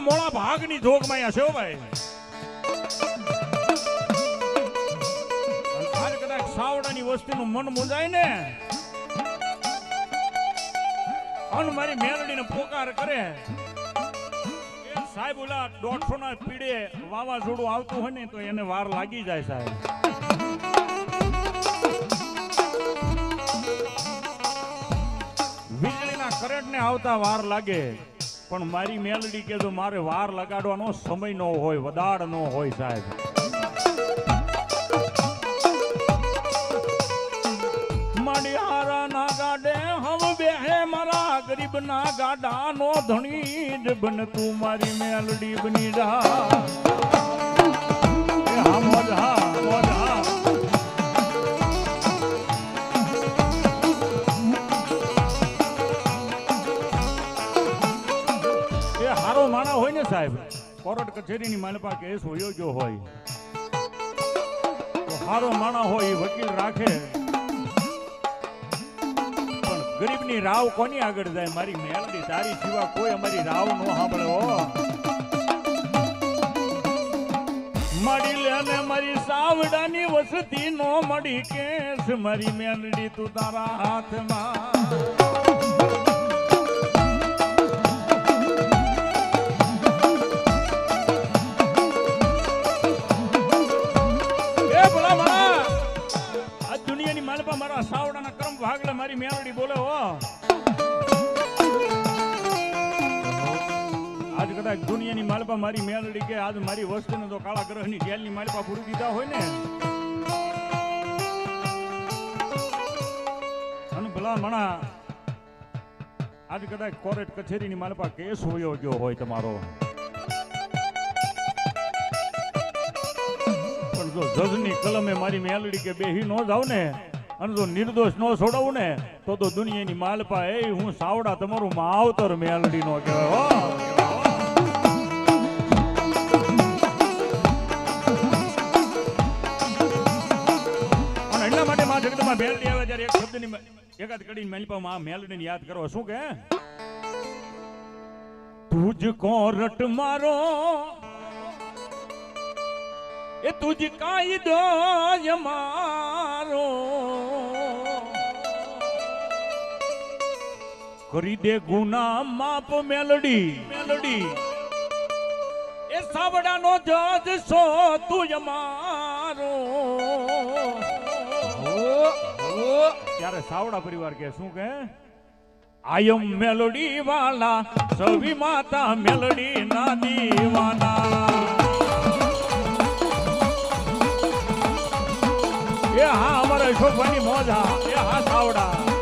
મોળા મોળા ભાગની જોગમાં અહીંયા છે ભાઈ આજ કદાચ સાવડાની વસ્તીનું મન મુંજાય ને? અન મારી મેલડીને પોકાર કરે. સાહેબ ઓલા દોઢસો ના પીડે વાવાઝોડું આવતું હોય ને તો એને વાર લાગી જાય સાહેબ. વીજળીના કરંટને આવતા વાર લાગે. પણ મારી મેલડી કે તો મારે વાર લગાડવાનો સમય ન હોય વદાડ ન હોય સાહેબ. મારી ગાડે હમ બેહે મારા ગરીબ ના ગાડા નો ધણી જ બન તું મારી મેલડી બની જા. કચેરીની માલપા કેસ હોયો હોય, તો હારો માણા હોય વકીલ રાખે. પણ ગરીબની રાવ કોની આગળ જાય? મારી મેલડી, તારી સિવા કોઈ અમારી રાવ નો સાંભળે હો. મળી લે ને મારી સાવડાની વસતી નો મળી કેસ. મારી મેલડી, તું તારા હાથમાં મારા સાવડાના કરમ ભાગલે મારી મેલડી બોલે હો. આજ કદાચ દુનિયાની માલપા મારી મેલડી કે આજ મારી વસ્તુને તો કાળા ગ્રહની જેલની માલપા પૂરી દીધા હોય ને. અને ભલા મણા, આજ કદાચ કોર્ટ કચેરીની માલપા કેસ હોયો ગયો હોય તમારો. પણ જો જજની કલમે મારી મેલડી કે બેહી નો જાવ ને અને જો નિર્દોષ ન છોડાવું ને, તો તો દુનિયાની માલપા એ હું સાવડા તમારું માવતર મેલડી નો કહેવાય. હો! માં મેલડી આવે ત્યારે એક શબ્દની એકાદ કડીને મેલપા મેલડીને યાદ કરો. શું કે? તુજ રટ મારો, એ તુજ કાયદો મારો. કરી દે ગુના માપ મેલડી. મેલડી. એ સાવડાનો જજ સો તું મારો ત્યારે સાવડા પરિવાર કે શું કે આયમ મેલોડી વાલા સવી માતા મેલડી ના દીવાના. એ હા અમારા શોભાની મોજા એ હા સાવડા.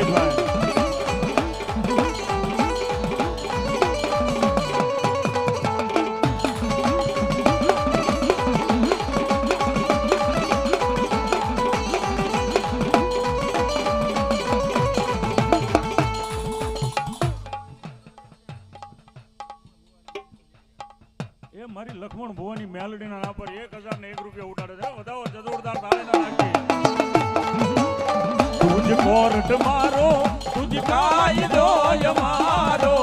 હા સલીલભાઈ એ મારી લખમણ ભુવાની મેલડીના ના પર એક હજાર ને એક રૂપિયા ઉડાડે છે. વધાવો જદોરદાર નાખી તુજ કોર્ટ મારો, તુજ કાયદો મારો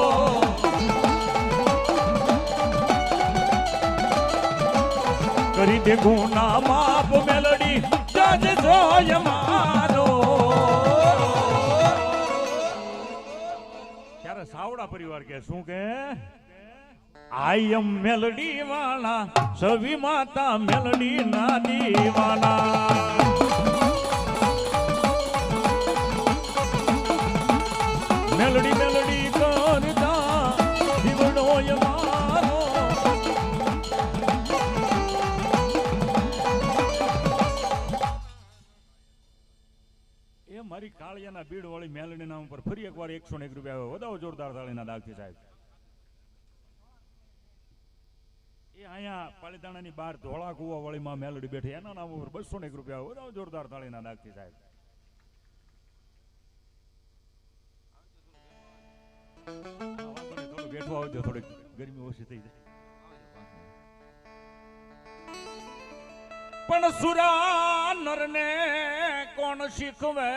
કરી દે ગુના માપ મેલડી જજ જોય મારો ત્યારે સાવડા પરિવાર કે શું કે આઈ એમ મેલડી વાળા સવી માતા મેલડી ના દીવાના. મેલડી મેલડી કરતા જીવડો મારો. એ મારી કાળિયાના બીડ વાળી મેલડી નામ પર ફરી એકવાર એકસો એક રૂપિયા આવ્યો. વધાવો જોરદાર તાળીના દાગથી સાહેબ. એ અહીંયા પાલીતાણાની બહાર ધોળા કુવા વળીમાં મેલડી બેઠી. એના નામ ઉપર બસો એક રૂપિયા વધાવો જોરદાર તાળીના નાખતી સાહેબ. થોડું આવજો, થોડીક ગરમી ઓછી થઈ જાય. પણ સુરા નરને કોણ શીખવે?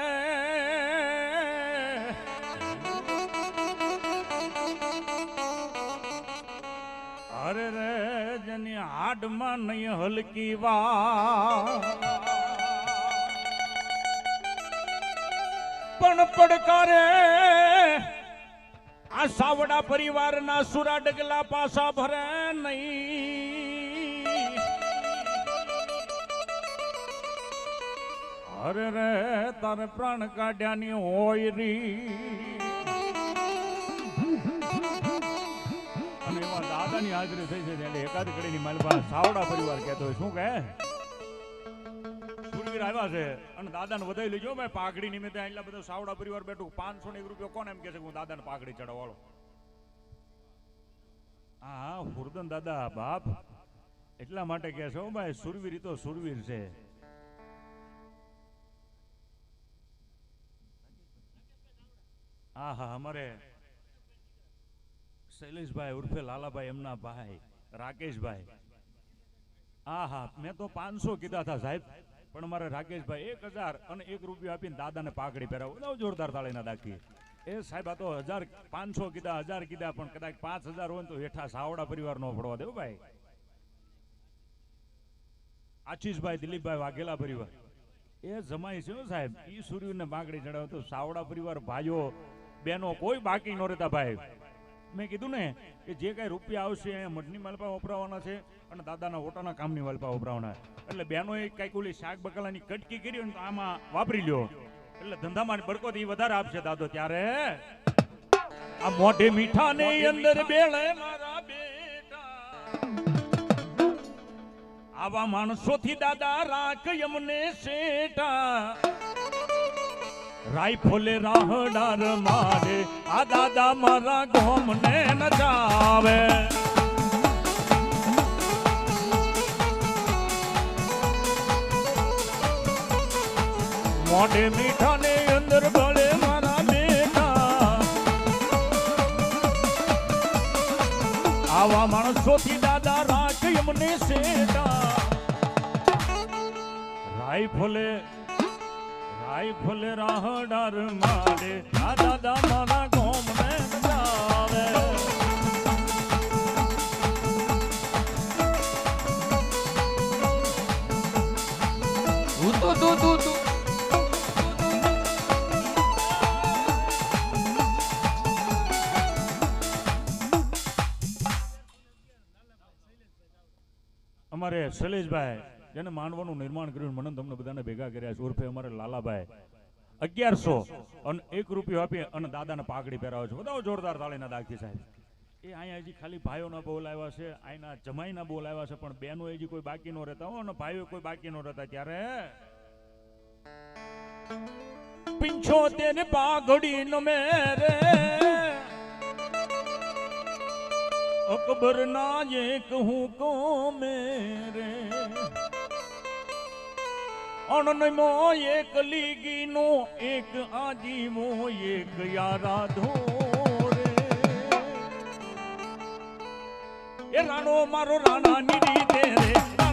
અરે રે જેની હાડમાં નહીં હલકી વા પણ પડકારે આ સાવડા પરિવારના સુરા ડગલા પાસા ભરે નહીં. અરે રે, તારે પ્રાણ કાઢ્યાની હોય રી. દાદાની હાજરી થઈ છે એટલે એકાદ કડીની માલપા સાવડા પરિવાર કહેતો હોય. શું કહે? સુરવીર આવ્યા છે અને દાદાને વધાઈ લેજો. ભાઈ પાઘડી નિમિત્તે એટલા બધા સાવડા પરિવાર બેઠું. પાંચસો ને એક રૂપિયા કોણ એમ કે છે હું દાદાને પાઘડી ચડાવવાળો હા, હુરદન દાદા, બાપ. એટલા માટે કહે છે ભાઈ, સુરવીર તો સુરવીર છે. હા હા, અમારે શૈલેષભાઈ ઉર્ફે લાલાભાઈ એમના ભાઈ, રાકેશભાઈ. હા હા મેં તો પાંચસો કીધા હતા સાહેબ, પણ મારે રાકેશભાઈ એક હજાર અને એક રૂપિયો આપીને દાદાને પાઘડી પહેરાવો. બધા જોરદાર તાળીના દાખી એ સાહેબ, આ તો હજાર પાંચસો કીધા, હજાર કીધા, પણ કદાચ પાંચ હજાર હોય તો હેઠા સાવડા પરિવાર નો પડવા દેવું ભાઈ. આશીષભાઈ, દિલીપભાઈ વાઘેલા પરિવાર. એ જમાઈ છે સાહેબ, ઈ સૂર્યને માગણી ચડાવે તો સાવડા પરિવાર ભાઈઓ બેનો કોઈ બાકી ન રહેતા ભાઈ. મેં કીધું ને કે જે કાંઈ રૂપિયા આવશે એ મઢની માલપા વપરાવાના છે અને દાદાના ઓટાના કામની માલપા વપરાવાના એટલે બેનો એક કાંઈક ઓલી શાક બકાલાની કટકી કરી ને આમાં વાપરી લ્યો. એટલે ધંધામાં બરકોત ઈ વધારે આપશે દાદો ત્યારે. આ મોઢે મીઠા ને અંદર બેળે મારા બેટા. આવા માણસોથી દાદા રાખ એમને શેટા. રાઈફલે રાહડાર મારે, આ દાદા મારા ગોમને નચાવે મોઢે મીઠા ને અંદર બળે મારા બેટા. આવા માણસોથી દાદા રાખ એમને શેટા. રાઈફલે રાઈફલે રાહડાર મારે આ દાદા મારા ગોમને નચાવે તું તું તું તું તું અમારે શૈલેષભાઈ જેને માનવાનું નિર્માણ કર્યું મને તમને બધાને ભેગા કર્યા છે. ઉર્ફે અમારે લાલાભાઈ. અગિયારસો અને એક રૂપિયો આપી અને દાદાને પાઘડી પહેરાવે છે. બધા જોરદાર તાળીના દાખી સાહેબ. એ અહીંયા હજી ખાલી ભાઈઓના બોલ આવ્યા છે અહીંના જમાઈના બોલ આવ્યા છે, પણ બેનો હજી કોઈ બાકી નો રહેતા હો અને ભાઈઓ કોઈ બાકી નો રહેતા ત્યારે. પિંચોતેર પાઘડી નો મેરે અકબર ના એક હું કો મેરે અણનમો એક લીગીનો, એક આજીમો એક યારા ધોરે એ રાણો મારો રાણા ની રીતે રે.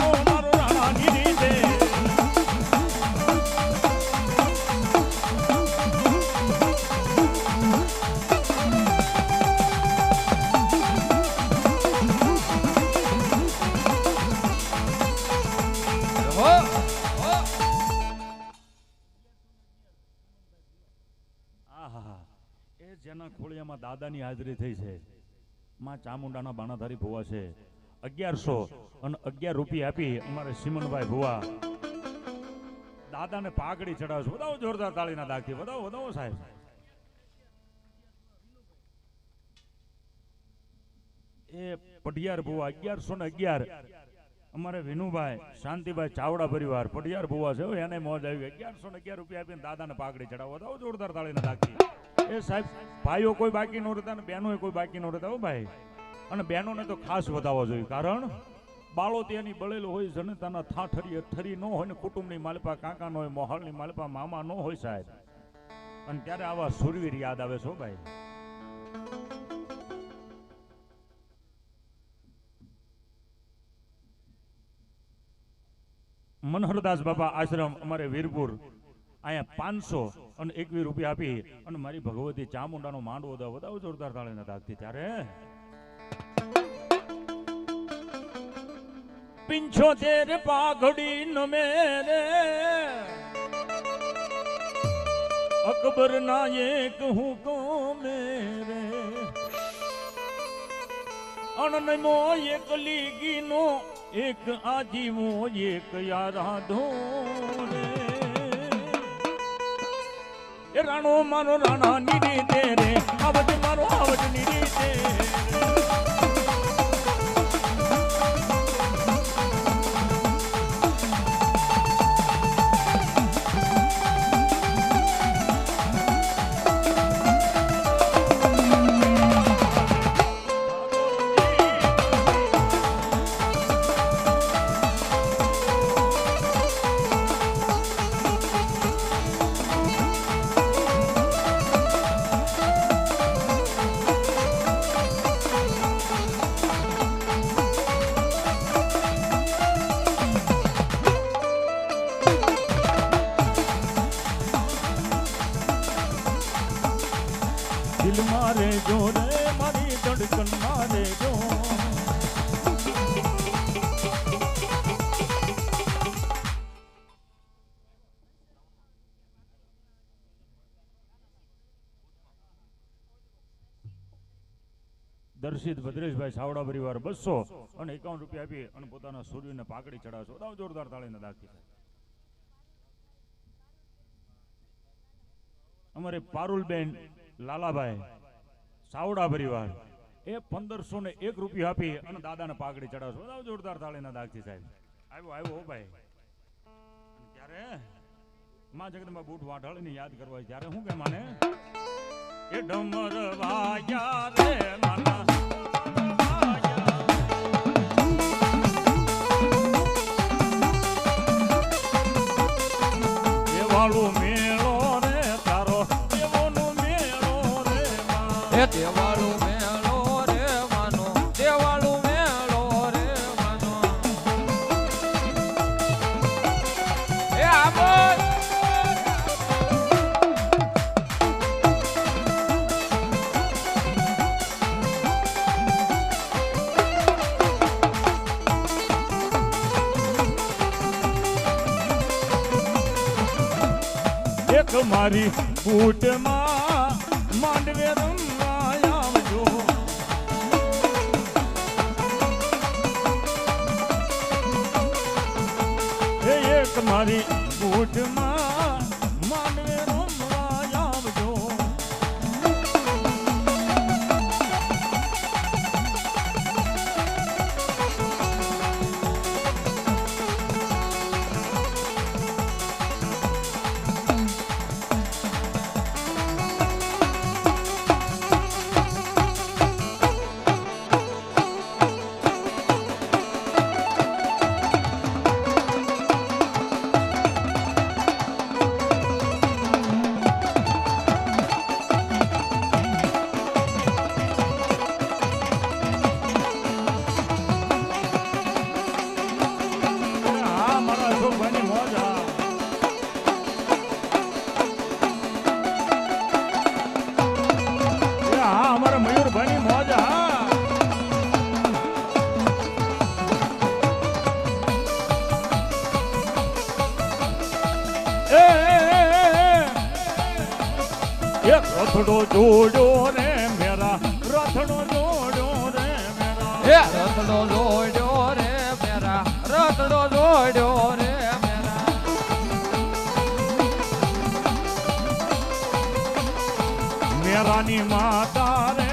ખોળિયામાં હાજરી થઈ છે. માં ચામુંડાના બાણાધારી ભુવા છે. અગિયારસો અને અગિયાર રૂપિયા આપી અમારે સિમનભાઈ ભુવા. દાદાને પાઘડી ચડાવશે વધાવો જોરદાર તાળીના દાખી વધાવો વધાવો સાહેબ. એ પઢિયાર ભુવા, અગિયારસો ને અગિયાર. અમારે વિનુભાઈ, શાંતિભાઈ ચાવડા પરિવાર, પઢિયાર ભુવા છે. એને મોજ આવી. અગિયારસો ને અગિયાર રૂપિયા આપીને દાદાને પાઘડી ચડાવો. જોરદાર તાળીના દાખી એ સાહેબ, ભાઈઓ કોઈ બાકી નો રહેતા ને બહેનો કોઈ બાકી નો રહેતા, હો ભાઈ. અને બહેનોને તો ખાસ વધાવવા જોઈએ, કારણ બાળો ત્યાંની બળેલો હોય, જનતાના થાઠરી ઠરી ન હોય ને કુટુંબની માલપા કાકા ન હોય મોહલની માલપા મામા ન હોય સાહેબ. અને ત્યારે આવા સુરવીર યાદ આવે છે ભાઈ. મનહરદાસ બાપા આશ્રમ, અમારે વીરપુર. અહીંયા પાંચસો અને એકવીસ રૂપિયા આપી અને મારી ભગવતી ચામુંડાનો માંડવો દો બધા જોરદાર તાળીના દાગથી ત્યારે. પિંછોતેર પાઘડી ન મેરે અકબર ના એક હુકમ મેરે અણનમો એક લીગીનો, એક આજીવો, એક યારા રે રાણો મારો રાણા નીરી તે રે. આવજ મારો આવજ નીરી તે. દર્શિત ભદ્રેશભાઈ સાવડા પરિવાર બસો અને એકાવન રૂપિયા આપી અને પોતાના સૂર્યને પાકડી ચડાવશો. દાવ જોરદાર તાળીને દાખી. અમારે પારુલબેન લાલાભાઈ સાવડા પરિવાર એ પંદરસો ને એક રૂપિયા આપી અને દાદાને પાકડી ચડાવશો. બધા જોરદાર તાળીના દાગથી સાહેબ. આવ્યો આવ્યો ભાઈ. ત્યારે માં જગદંબા બૂટ વાઢાળીને યાદ કરવા ત્યારે શું કે માને? એ ડમર વાયા રે માના દેવાળું મેળો રે તારો દેવોનો મેળો રે માં. મારી બૂટમાં માંડવે રમવા આવજો. એક મારી બૂટમાં રથડો રે મેરા રથનો જોડો રે મેરા. રતડો જોડ્યો રે મેરા રથનો જોડો રે મેરા. મેરાની માતા રે